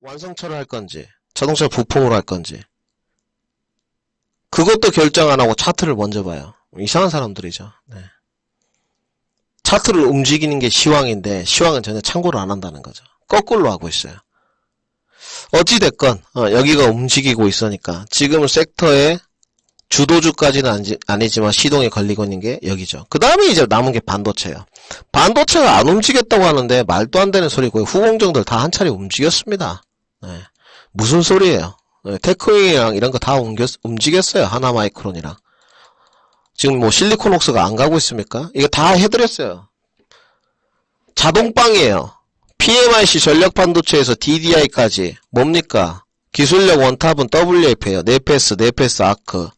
완성차를 할 건지, 자동차 부품으로 할 건지. 그것도 결정 안 하고 차트를 먼저 봐요. 이상한 사람들이죠. 네. 차트를 움직이는 게 시황인데, 시황은 전혀 참고를 안 한다는 거죠. 거꾸로 하고 있어요. 어찌됐건, 어, 여기가 움직이고 있으니까, 지금은 섹터의 주도주까지는 아니- 아니지만 시동이 걸리고 있는 게 여기죠. 그 다음에 이제 남은 게 반도체예요. 반도체가 안 움직였다고 하는데 말도 안 되는 소리고 후공정들 다 한 차례 움직였습니다. 네. 무슨 소리예요? 네, 테크윙이랑 이런 거 다 움직였어요. 하나마이크론이랑. 지금 뭐 실리콘옥스가 안 가고 있습니까? 이거 다 해드렸어요. 자동빵이에요. PMIC 전력 반도체에서 DDI까지 뭡니까? 기술력 원탑은 WF예요. 네페스, 네페스 아크.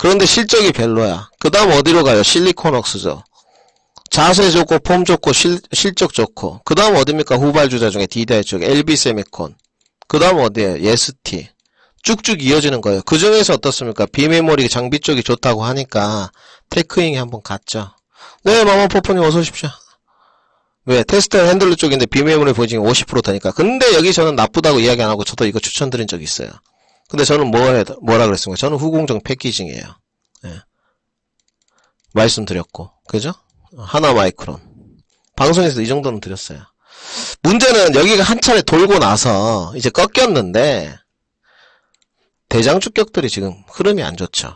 그런데 실적이 별로야. 그 다음 어디로 가요? 실리콘웍스죠. 자세 좋고 폼 좋고 실, 실적 좋고 그 다음 어디입니까? 후발주자 중에 DDI 쪽 LB세미콘 그 다음 어디에요? 예스티 쭉쭉 이어지는 거예요. 그 중에서 어떻습니까? 비메모리 장비 쪽이 좋다고 하니까 테크잉이 한번 갔죠. 네 마마포프님 어서 오십시오. 왜? 테스트 핸들러 쪽인데 비메모리 보징이 50% 되니까. 근데 여기 저는 나쁘다고 이야기 안 하고 저도 이거 추천드린 적이 있어요. 근데 저는 뭐, 해, 뭐라 그랬습니까? 저는 후공정 패키징이에요. 예. 말씀드렸고. 그죠? 하나 마이크론. 방송에서 이 정도는 드렸어요. 문제는 여기가 한 차례 돌고 나서 이제 꺾였는데, 대장주격들이 지금 흐름이 안 좋죠.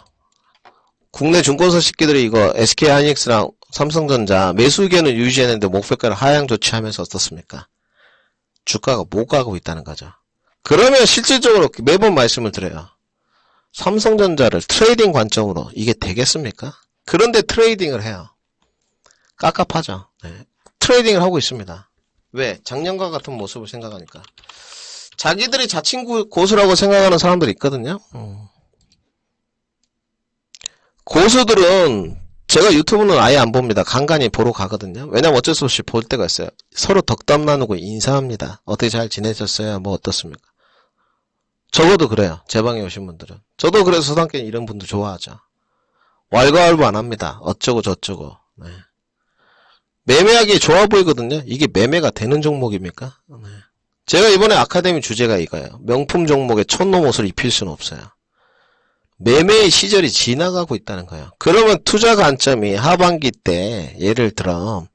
국내 중고서 식기들이 이거 SK 하이닉스랑 삼성전자 매수 의견을 유지했는데 목표가를 하향 조치하면서 어떻습니까? 주가가 못 가고 있다는 거죠. 그러면 실질적으로 매번 말씀을 드려요. 삼성전자를 트레이딩 관점으로 이게 되겠습니까? 그런데 트레이딩을 해요. 깝깝하죠. 네. 트레이딩을 하고 있습니다. 왜? 작년과 같은 모습을 생각하니까. 자기들이 자칭 구- 고수라고 생각하는 사람들이 있거든요. 음. 고수들은 제가 유튜브는 아예 안 봅니다. 간간히 보러 가거든요. 왜냐면 어쩔 수 없이 볼 때가 있어요. 서로 덕담 나누고 인사합니다. 어떻게 잘 지내셨어요? 뭐 어떻습니까? 적어도 그래요. 제 방에 오신 분들은. 저도 그래서 서당께 이런 분들 좋아하죠. 왈가왈부 안 합니다. 어쩌고 저쩌고. 네. 매매하기 좋아 보이거든요. 이게 매매가 되는 종목입니까? 네. 제가 이번에 아카데미 주제가 이거예요. 명품 종목에 촌놈 옷을 입힐 수는 없어요. 매매의 시절이 지나가고 있다는 거예요. 그러면 투자 관점이 하반기 때 예를 들어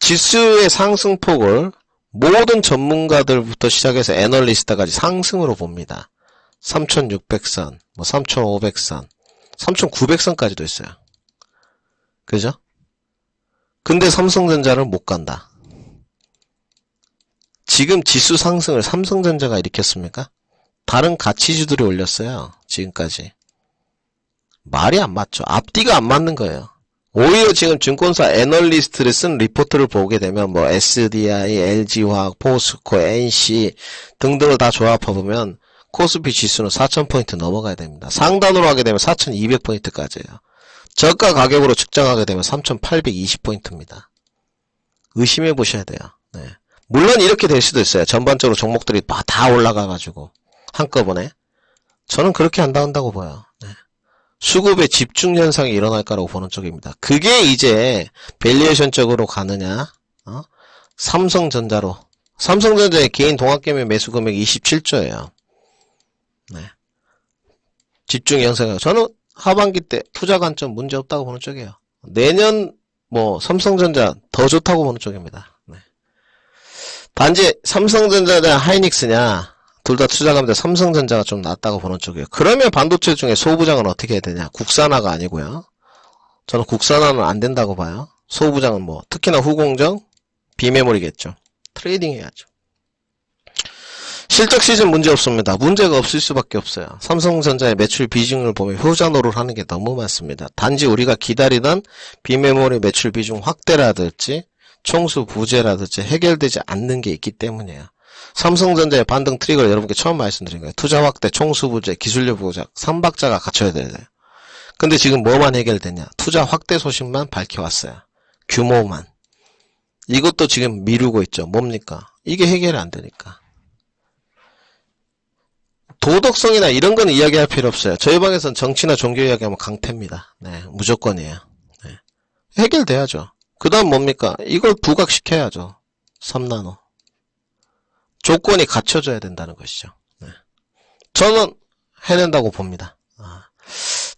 지수의 상승폭을 모든 전문가들부터 시작해서 애널리스트까지 상승으로 봅니다. 3600선, 뭐 3500선, 3900선까지도 있어요. 그죠? 근데 삼성전자를 못 간다. 지금 지수 상승을 삼성전자가 일으켰습니까? 다른 가치주들이 올렸어요. 지금까지. 말이 안 맞죠. 앞뒤가 안 맞는 거예요. 오히려 지금 증권사 애널리스트를 쓴 리포트를 보게 되면 뭐 SDI, LG화학, 포스코, NC 등등을 다 조합해 보면 코스피 지수는 4,000포인트 넘어가야 됩니다. 상단으로 하게 되면 4,200포인트까지예요. 저가 가격으로 측정하게 되면 3,820포인트입니다. 의심해 보셔야 돼요. 네. 물론 이렇게 될 수도 있어요. 전반적으로 종목들이 다- 다 올라가가지고 한꺼번에 저는 그렇게 안 나온다고 봐요. 네. 수급의 집중 현상이 일어날 거라고 보는 쪽입니다. 그게 이제 밸리에이션 쪽으로 가느냐? 어? 삼성전자로 삼성전자의 개인 동학개미 매수 금액 27조예요. 네. 집중 현상. 저는 하반기 때 투자 관점 문제 없다고 보는 쪽이에요. 내년 뭐 삼성전자 더 좋다고 보는 쪽입니다. 네. 단지 삼성전자냐 하이닉스냐 둘 다 투자 가면 삼성전자가 좀 낫다고 보는 쪽이에요. 그러면 반도체 중에 소부장은 어떻게 해야 되냐? 국산화가 아니고요. 저는 국산화는 안 된다고 봐요. 소부장은 뭐 특히나 후공정 비메모리겠죠. 트레이딩 해야죠. 실적 시즌 문제 없습니다. 문제가 없을 수밖에 없어요. 삼성전자의 매출 비중을 보면 효자 노를 하는 게 너무 많습니다. 단지 우리가 기다리던 비메모리 매출 비중 확대라든지 총수 부재라든지 해결되지 않는 게 있기 때문이에요. 삼성전자의 반등 트리거를 여러분께 처음 말씀드린 거예요. 투자 확대, 총수 부재, 기술력 부재, 삼박자가 갖춰야 돼요. 근데 지금 뭐만 해결되냐? 투자 확대 소식만 밝혀왔어요. 규모만. 이것도 지금 미루고 있죠. 뭡니까? 이게 해결이 안 되니까. 도덕성이나 이런 건 이야기할 필요 없어요. 저희 방에서는 정치나 종교 이야기하면 강태입니다. 네, 무조건이에요. 네. 해결돼야죠. 그 다음 뭡니까? 이걸 부각시켜야죠. 3나노. 조건이 갖춰져야 된다는 것이죠. 네. 저는 해낸다고 봅니다. 아.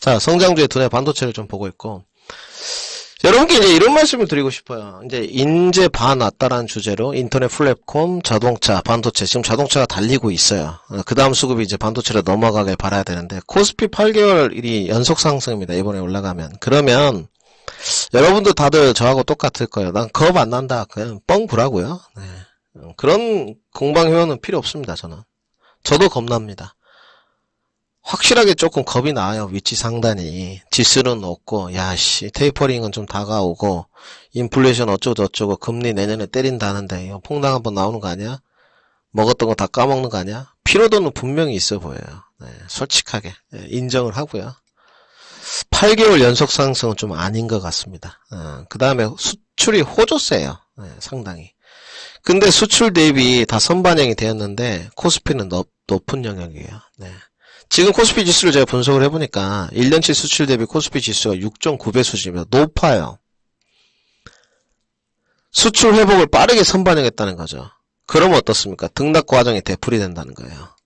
자, 성장주의 두뇌 반도체를 좀 보고 있고, 여러분께 이제 이런 말씀을 드리고 싶어요. 이제 인재 반왔다라는 주제로 인터넷 플랫폼, 자동차, 반도체 지금 자동차가 달리고 있어요. 그 다음 수급이 이제 반도체로 넘어가길 바라야 되는데 코스피 8개월이 연속 상승입니다. 이번에 올라가면 그러면 여러분도 다들 저하고 똑같을 거예요. 난 겁 안 난다. 그냥 뻥 부라고요. 네. 그런 공방효는 필요 없습니다. 저는 저도 겁납니다. 확실하게 조금 겁이 나요. 위치 상단이. 지수는 높고, 야, 씨, 테이퍼링은 좀 다가오고, 인플레이션 어쩌고저쩌고, 금리 내년에 때린다는데, 이거 퐁당 한번 나오는 거 아니야? 먹었던 거 다 까먹는 거 아니야? 피로도는 분명히 있어 보여요. 네, 솔직하게. 네, 인정을 하고요. 8개월 연속 상승은 좀 아닌 것 같습니다. 그 다음에 수출이 호조세예요. 네, 상당히. 근데 수출 대비 다 선반영이 되었는데, 코스피는 높, 높은 영역이에요. 네. 지금 코스피 지수를 제가 분석을 해보니까 1년치 수출 대비 코스피 지수가 6.9배 수준입니다. 높아요. 수출 회복을 빠르게 선반영했다는 거죠. 그러면 어떻습니까? 등락 과정이 되풀이 된다는 거예요.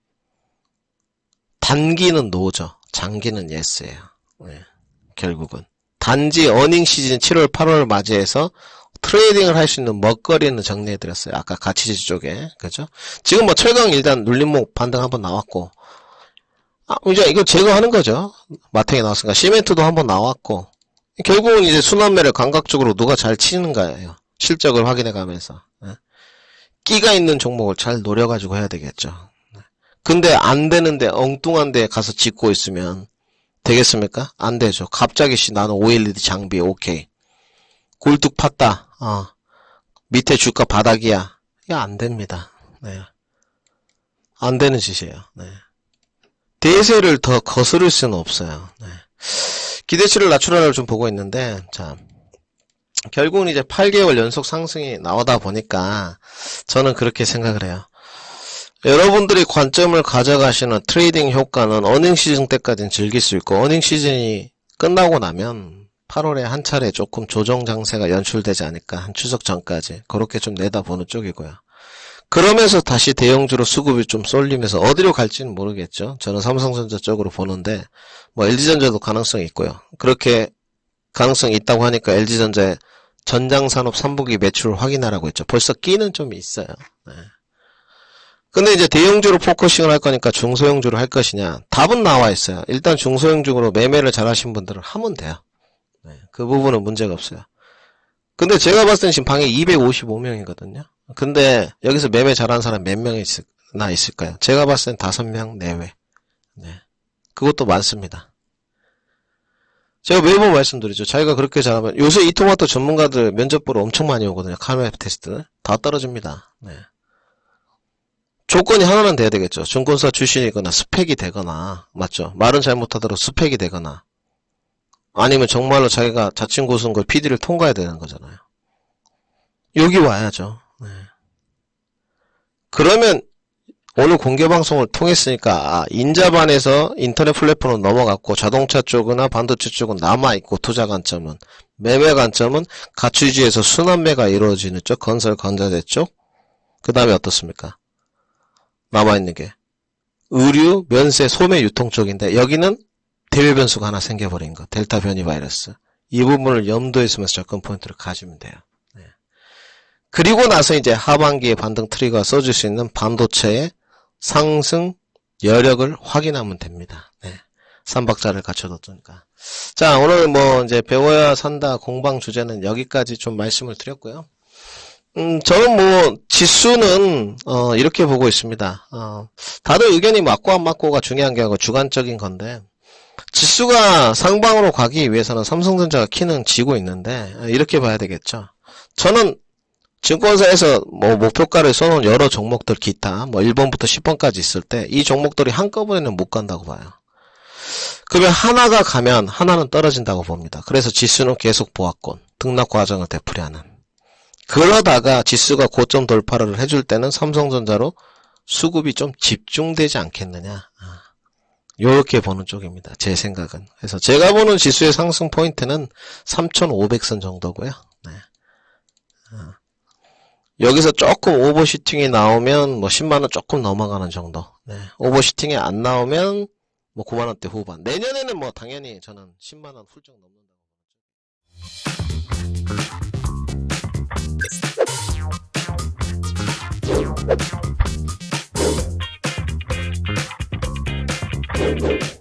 단기는 노죠. 장기는 예스예요. 네, 결국은. 단지 어닝 시즌 7월, 8월을 맞이해서 트레이딩을 할 수 있는 먹거리는 정리해드렸어요. 아까 가치지수 쪽에. 그죠? 지금 뭐 철강 일단 눌림목 반등 한번 나왔고, 아, 이제 이거 제거하는 거죠. 마탱이 나왔으니까. 시멘트도 한번 나왔고. 결국은 이제 순환매를 감각적으로 누가 잘 치는가예요. 실적을 확인해 가면서. 예. 끼가 있는 종목을 잘 노려가지고 해야 되겠죠. 네. 근데 안 되는데 엉뚱한 데 가서 짓고 있으면 되겠습니까? 안 되죠. 갑자기 씨 나는 OLED 장비 오케이. 굴뚝 팠다. 어. 밑에 주가 바닥이야. 이거 안 됩니다. 네. 안 되는 짓이에요. 네. 대세를 더 거스를 수는 없어요. 네. 기대치를 낮추라를 좀 보고 있는데, 자, 결국은 이제 8개월 연속 상승이 나오다 보니까 저는 그렇게 생각을 해요. 여러분들이 관점을 가져가시는 트레이딩 효과는 어닝 시즌 때까지는 즐길 수 있고, 어닝 시즌이 끝나고 나면 8월에 한 차례 조금 조정 장세가 연출되지 않을까, 한 추석 전까지. 그렇게 좀 내다보는 쪽이고요. 그러면서 다시 대형주로 수급이 좀 쏠리면서 어디로 갈지는 모르겠죠. 저는 삼성전자 쪽으로 보는데 뭐 LG전자도 가능성이 있고요. 그렇게 가능성이 있다고 하니까 LG전자의 전장산업 3분기 매출을 확인하라고 했죠. 벌써 끼는 좀 있어요. 네. 근데 이제 대형주로 포커싱을 할 거니까 중소형주로 할 것이냐? 답은 나와 있어요. 일단 중소형주로 매매를 잘 하신 분들은 하면 돼요. 네. 그 부분은 문제가 없어요. 근데 제가 봤을 땐 지금 방에 255명이거든요. 근데 여기서 매매 잘하는 사람 몇 명이 있나 있을까요? 제가 봤을 땐 다섯 명 내외. 네. 그것도 많습니다. 제가 매번 말씀드리죠. 자기가 그렇게 잘하면 요새 이 토마토 전문가들 면접 보러 엄청 많이 오거든요. 카메라 테스트. 다 떨어집니다. 네. 조건이 하나는 돼야 되겠죠. 증권사 출신이거나 스펙이 되거나 맞죠? 말은 잘못하더라도 스펙이 되거나 아니면 정말로 자기가 자칭 고수인 걸 PD를 통과해야 되는 거잖아요. 여기 와야죠. 네. 그러면 오늘 공개 방송을 통했으니까 아, 인자반에서 인터넷 플랫폼으로 넘어갔고 자동차 쪽이나 반도체 쪽은 남아있고 투자 관점은 매매 관점은 가치주에서 순환매가 이루어지는 쪽 건설 건자재 쪽그 다음에 어떻습니까? 남아있는 게 의류, 면세, 소매 유통 쪽인데 여기는 대외 변수가 하나 생겨버린 거 델타 변이 바이러스 이 부분을 염두에 두면서 접근 포인트를 가지면 돼요. 그리고 나서 이제 하반기에 반등 트리거가 써줄 수 있는 반도체의 상승 여력을 확인하면 됩니다. 네. 3박자를 갖춰뒀으니까. 자, 오늘 뭐 이제 배워야 산다 공방 주제는 여기까지 좀 말씀을 드렸고요. 음, 저는 뭐 지수는 어, 이렇게 보고 있습니다. 어, 다들 의견이 맞고 안 맞고가 중요한 게 아니고 주관적인 건데 지수가 상방으로 가기 위해서는 삼성전자가 키는 지고 있는데 이렇게 봐야 되겠죠. 저는 증권사에서 뭐 목표가를 써놓은 여러 종목들 기타 뭐 1번부터 10번까지 있을 때 이 종목들이 한꺼번에는 못 간다고 봐요. 그러면 하나가 가면 하나는 떨어진다고 봅니다. 그래서 지수는 계속 보합권, 등락 과정을 되풀이하는. 그러다가 지수가 고점 돌파를 해줄 때는 삼성전자로 수급이 좀 집중되지 않겠느냐. 이렇게 보는 쪽입니다. 제 생각은. 그래서 제가 보는 지수의 상승 포인트는 3,500선 정도고요. 네. 여기서 조금 오버슈팅이 나오면 뭐 10만원 조금 넘어가는 정도. 네. 오버슈팅이 안 나오면 뭐 9만원대 후반. 내년에는 뭐 당연히 저는 10만원 훌쩍 넘는다고. 보죠. Thank you.